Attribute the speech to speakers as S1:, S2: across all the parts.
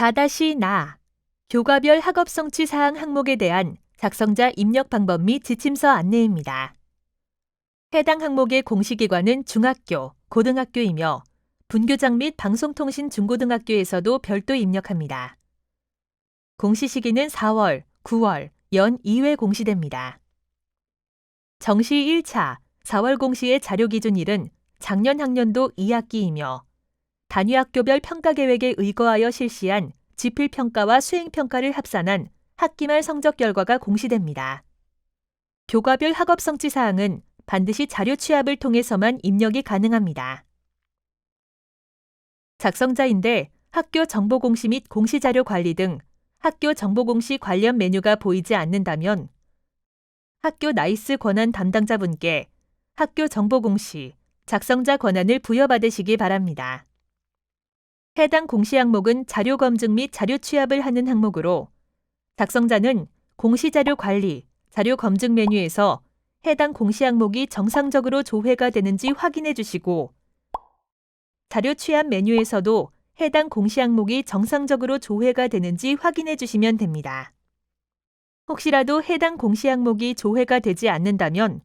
S1: 4-나 교과별 학업 성취 사항 항목에 대한 작성자 입력 방법 및 지침서 안내입니다. 해당 항목의 공시기관은 중학교, 고등학교이며 분교장 및 방송통신 중고등학교에서도 별도 입력합니다. 공시 시기는 4월, 9월, 연 2회 공시됩니다. 정시 1차 4월 공시의 자료 기준일은 작년 학년도 2학기이며 단위학교별 평가 계획에 의거하여 실시한 지필 평가와 수행 평가를 합산한 학기말 성적 결과가 공시됩니다. 교과별 학업 성취 사항은 반드시 자료 취합을 통해서만 입력이 가능합니다. 작성자인데 학교 정보 공시 및 공시 자료 관리 등 학교 정보 공시 관련 메뉴가 보이지 않는다면 학교 나이스 권한 담당자분께 학교 정보 공시 작성자 권한을 부여받으시기 바랍니다. 해당 공시 항목은 자료 검증 및 자료 취합을 하는 항목으로 작성자는 공시 자료 관리, 자료 검증 메뉴에서 해당 공시 항목이 정상적으로 조회가 되는지 확인해 주시고 자료 취합 메뉴에서도 해당 공시 항목이 정상적으로 조회가 되는지 확인해 주시면 됩니다. 혹시라도 해당 공시 항목이 조회가 되지 않는다면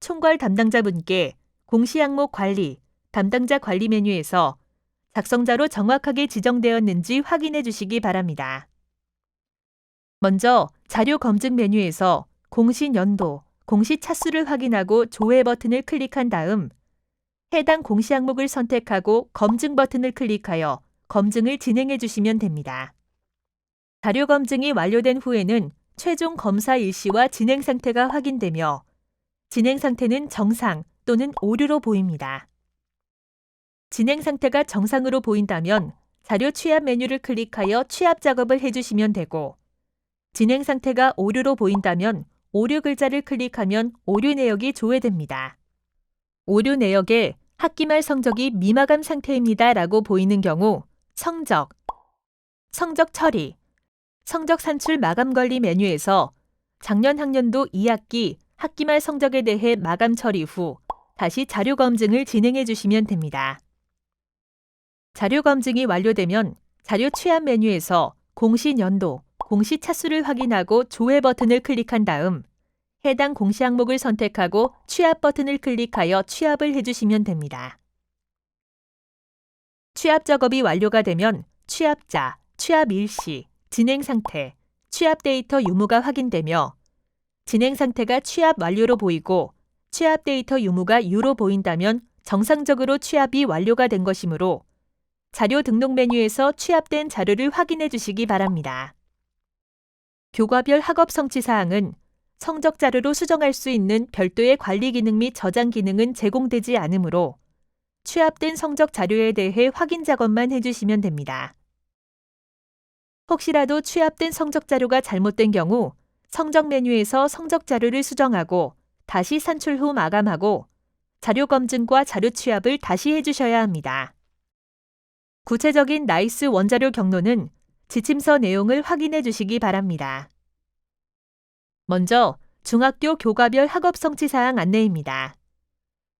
S1: 총괄 담당자분께 공시 항목 관리, 담당자 관리 메뉴에서 작성자로 정확하게 지정되었는지 확인해 주시기 바랍니다. 먼저 자료 검증 메뉴에서 공시 연도, 공시 차수를 확인하고 조회 버튼을 클릭한 다음 해당 공시 항목을 선택하고 검증 버튼을 클릭하여 검증을 진행해 주시면 됩니다. 자료 검증이 완료된 후에는 최종 검사 일시와 진행 상태가 확인되며 진행 상태는 정상 또는 오류로 보입니다. 진행 상태가 정상으로 보인다면 자료 취합 메뉴를 클릭하여 취합 작업을 해주시면 되고 진행 상태가 오류로 보인다면 오류 글자를 클릭하면 오류 내역이 조회됩니다. 오류 내역에 학기 말 성적이 미마감 상태입니다 라고 보이는 경우 성적, 성적 처리, 성적 산출 마감 관리 메뉴에서 작년 학년도 2학기 학기 말 성적에 대해 마감 처리 후 다시 자료 검증을 진행해 주시면 됩니다. 자료 검증이 완료되면 자료 취합 메뉴에서 공시 연도, 공시 차수를 확인하고 조회 버튼을 클릭한 다음 해당 공시 항목을 선택하고 취합 버튼을 클릭하여 취합을 해주시면 됩니다. 취합 작업이 완료가 되면 취합자, 취합 일시, 진행 상태, 취합 데이터 유무가 확인되며 진행 상태가 취합 완료로 보이고 취합 데이터 유무가 유로 보인다면 정상적으로 취합이 완료가 된 것이므로 자료 등록 메뉴에서 취합된 자료를 확인해 주시기 바랍니다. 교과별 학업 성취 사항은 성적 자료로 수정할 수 있는 별도의 관리 기능 및 저장 기능은 제공되지 않으므로 취합된 성적 자료에 대해 확인 작업만 해주시면 됩니다. 혹시라도 취합된 성적 자료가 잘못된 경우 성적 메뉴에서 성적 자료를 수정하고 다시 산출 후 마감하고 자료 검증과 자료 취합을 다시 해주셔야 합니다. 구체적인 나이스 원자료 경로는 지침서 내용을 확인해 주시기 바랍니다. 먼저 중학교 교과별 학업 성취 사항 안내입니다.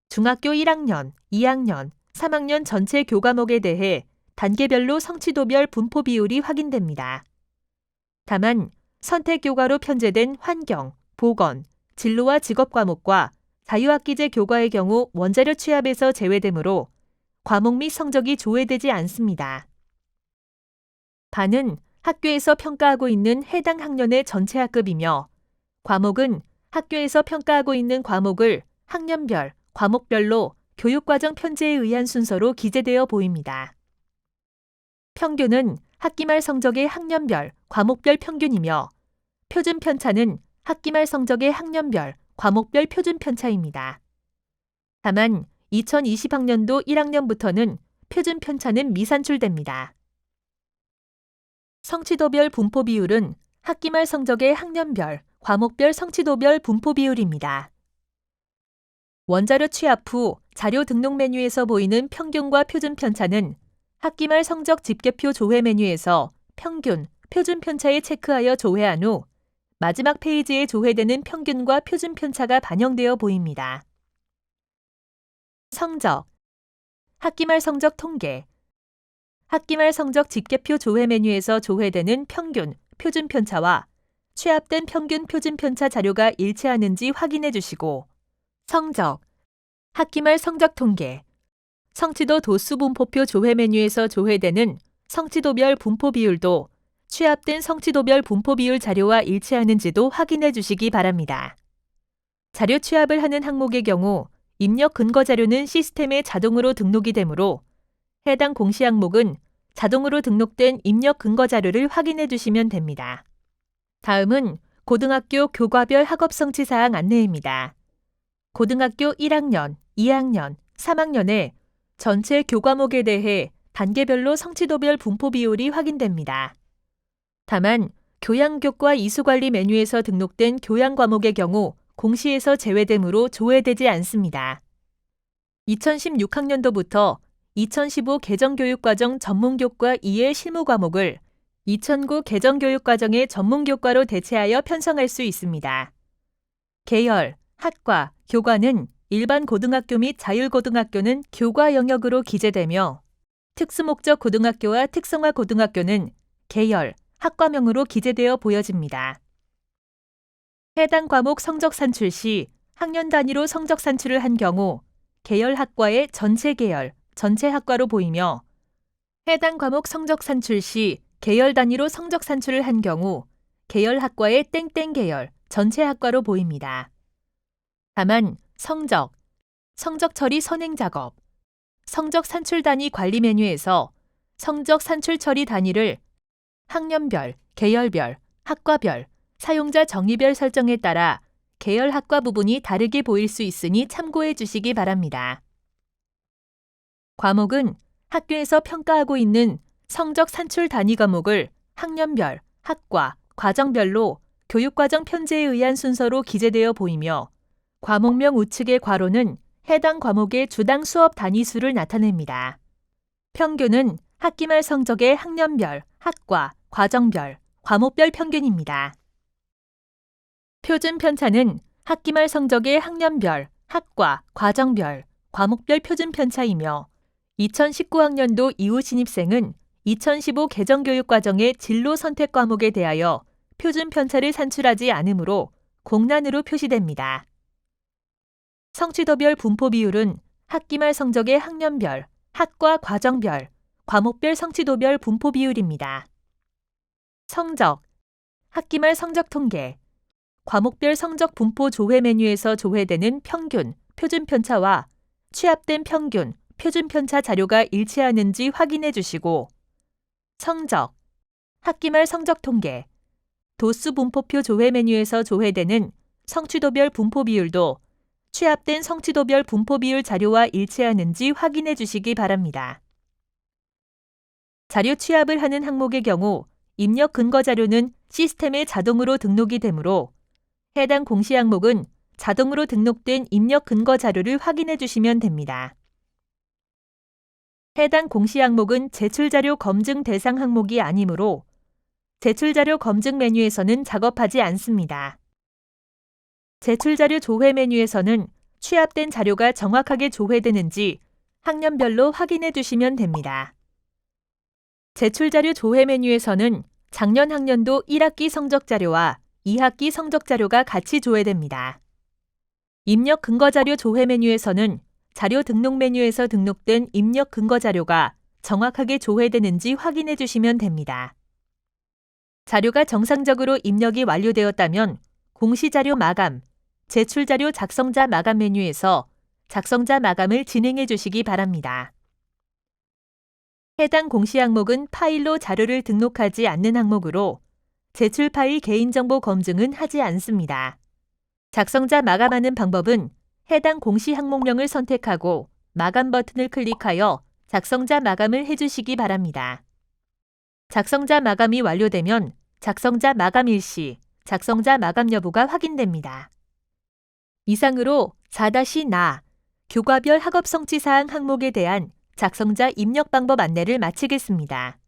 S1: 중학교 1학년, 2학년, 3학년 전체 교과목에 대해 단계별로 성취도별 분포 비율이 확인됩니다. 다만 선택 교과로 편제된 환경, 보건, 진로와 직업 과목과 자유학기제 교과의 경우 원자료 취합에서 제외되므로 과목 및 성적이 조회되지 않습니다. 반은 학교에서 평가하고 있는 해당 학년의 전체 학급이며 과목은 학교에서 평가하고 있는 과목을 학년별, 과목별로 교육과정 편제에 의한 순서로 기재되어 보입니다. 평균은 학기말 성적의 학년별, 과목별 평균이며 표준 편차는 학기말 성적의 학년별, 과목별 표준 편차입니다. 다만 2020학년도 1학년부터는 표준 편차는 미산출됩니다. 성취도별 분포 비율은 학기말 성적의 학년별, 과목별 성취도별 분포 비율입니다. 원자료 취합 후 자료 등록 메뉴에서 보이는 평균과 표준 편차는 학기말 성적 집계표 조회 메뉴에서 평균, 표준 편차에 체크하여 조회한 후 마지막 페이지에 조회되는 평균과 표준 편차가 반영되어 보입니다. 성적 학기말 성적 통계 학기말 성적 집계표 조회 메뉴에서 조회되는 평균, 표준 편차와 취합된 평균 표준 편차 자료가 일치하는지 확인해 주시고 성적, 학기말 성적 통계, 성취도 도수 분포표 조회 메뉴에서 조회되는 성취도별 분포 비율도 취합된 성취도별 분포 비율 자료와 일치하는지도 확인해 주시기 바랍니다. 자료 취합을 하는 항목의 경우 입력 근거 자료는 시스템에 자동으로 등록이 되므로 해당 공시 항목은 자동으로 등록된 입력 근거 자료를 확인해 주시면 됩니다. 다음은 고등학교 교과별 학업 성취 사항 안내입니다. 고등학교 1학년, 2학년, 3학년의 전체 교과목에 대해 단계별로 성취도별 분포 비율이 확인됩니다. 다만 교양교과 이수관리 메뉴에서 등록된 교양 과목의 경우 공시에서 제외되므로 조회되지 않습니다. 2016학년도부터 2015 개정교육과정 전문교과 2의 실무 과목을 2009 개정교육과정의 전문교과로 대체하여 편성할 수 있습니다. 계열, 학과, 교과는 일반 고등학교 및 자율고등학교는 교과 영역으로 기재되며 특수목적 고등학교와 특성화 고등학교는 계열, 학과명으로 기재되어 보여집니다. 해당 과목 성적 산출 시 학년 단위로 성적 산출을 한 경우 계열 학과의 전체 계열, 전체 학과로 보이며 해당 과목 성적 산출 시 계열 단위로 성적 산출을 한 경우 계열 학과의 땡땡 계열, 전체 학과로 보입니다. 다만 성적, 성적 처리 선행 작업, 성적 산출 단위 관리 메뉴에서 성적 산출 처리 단위를 학년별, 계열별, 학과별, 사용자 정의별 설정에 따라 계열 학과 부분이 다르게 보일 수 있으니 참고해 주시기 바랍니다. 과목은 학교에서 평가하고 있는 성적 산출 단위 과목을 학년별, 학과, 과정별로 교육과정 편제에 의한 순서로 기재되어 보이며 과목명 우측의 괄호는 해당 과목의 주당 수업 단위 수를 나타냅니다. 평균은 학기말 성적의 학년별, 학과, 과정별, 과목별 평균입니다. 표준 편차는 학기 말 성적의 학년별, 학과, 과정별, 과목별 표준 편차이며 2019학년도 이후 신입생은 2015 개정 교육 과정의 진로 선택 과목에 대하여 표준 편차를 산출하지 않으므로 공란으로 표시됩니다. 성취도별 분포 비율은 학기 말 성적의 학년별, 학과 과정별, 과목별 성취도별 분포 비율입니다. 성적, 학기 말 성적 통계, 과목별 성적 분포 조회 메뉴에서 조회되는 평균, 표준 편차와 취합된 평균, 표준 편차 자료가 일치하는지 확인해 주시고 성적, 학기말 성적 통계, 도수 분포표 조회 메뉴에서 조회되는 성취도별 분포 비율도 취합된 성취도별 분포 비율 자료와 일치하는지 확인해 주시기 바랍니다. 자료 취합을 하는 항목의 경우 입력 근거 자료는 시스템에 자동으로 등록이 되므로 해당 공시 항목은 자동으로 등록된 입력 근거 자료를 확인해 주시면 됩니다. 해당 공시 항목은 제출 자료 검증 대상 항목이 아니므로 제출 자료 검증 메뉴에서는 작업하지 않습니다. 제출 자료 조회 메뉴에서는 취합된 자료가 정확하게 조회되는지 학년별로 확인해 주시면 됩니다. 제출 자료 조회 메뉴에서는 작년 학년도 1학기 성적 자료와 2학기 성적 자료가 같이 조회됩니다. 입력 근거 자료 조회 메뉴에서는 자료 등록 메뉴에서 등록된 입력 근거 자료가 정확하게 조회되는지 확인해 주시면 됩니다. 자료가 정상적으로 입력이 완료되었다면 공시자료 마감, 제출자료 작성자 마감 메뉴에서 작성자 마감을 진행해 주시기 바랍니다. 해당 공시 항목은 파일로 자료를 등록하지 않는 항목으로 제출 파일 개인정보 검증은 하지 않습니다. 작성자 마감하는 방법은 해당 공시 항목명을 선택하고 마감 버튼을 클릭하여 작성자 마감을 해주시기 바랍니다. 작성자 마감이 완료되면 작성자 마감 일시, 작성자 마감 여부가 확인됩니다. 이상으로 4-나 교과별 학업 성취 사항 항목에 대한 작성자 입력 방법 안내를 마치겠습니다.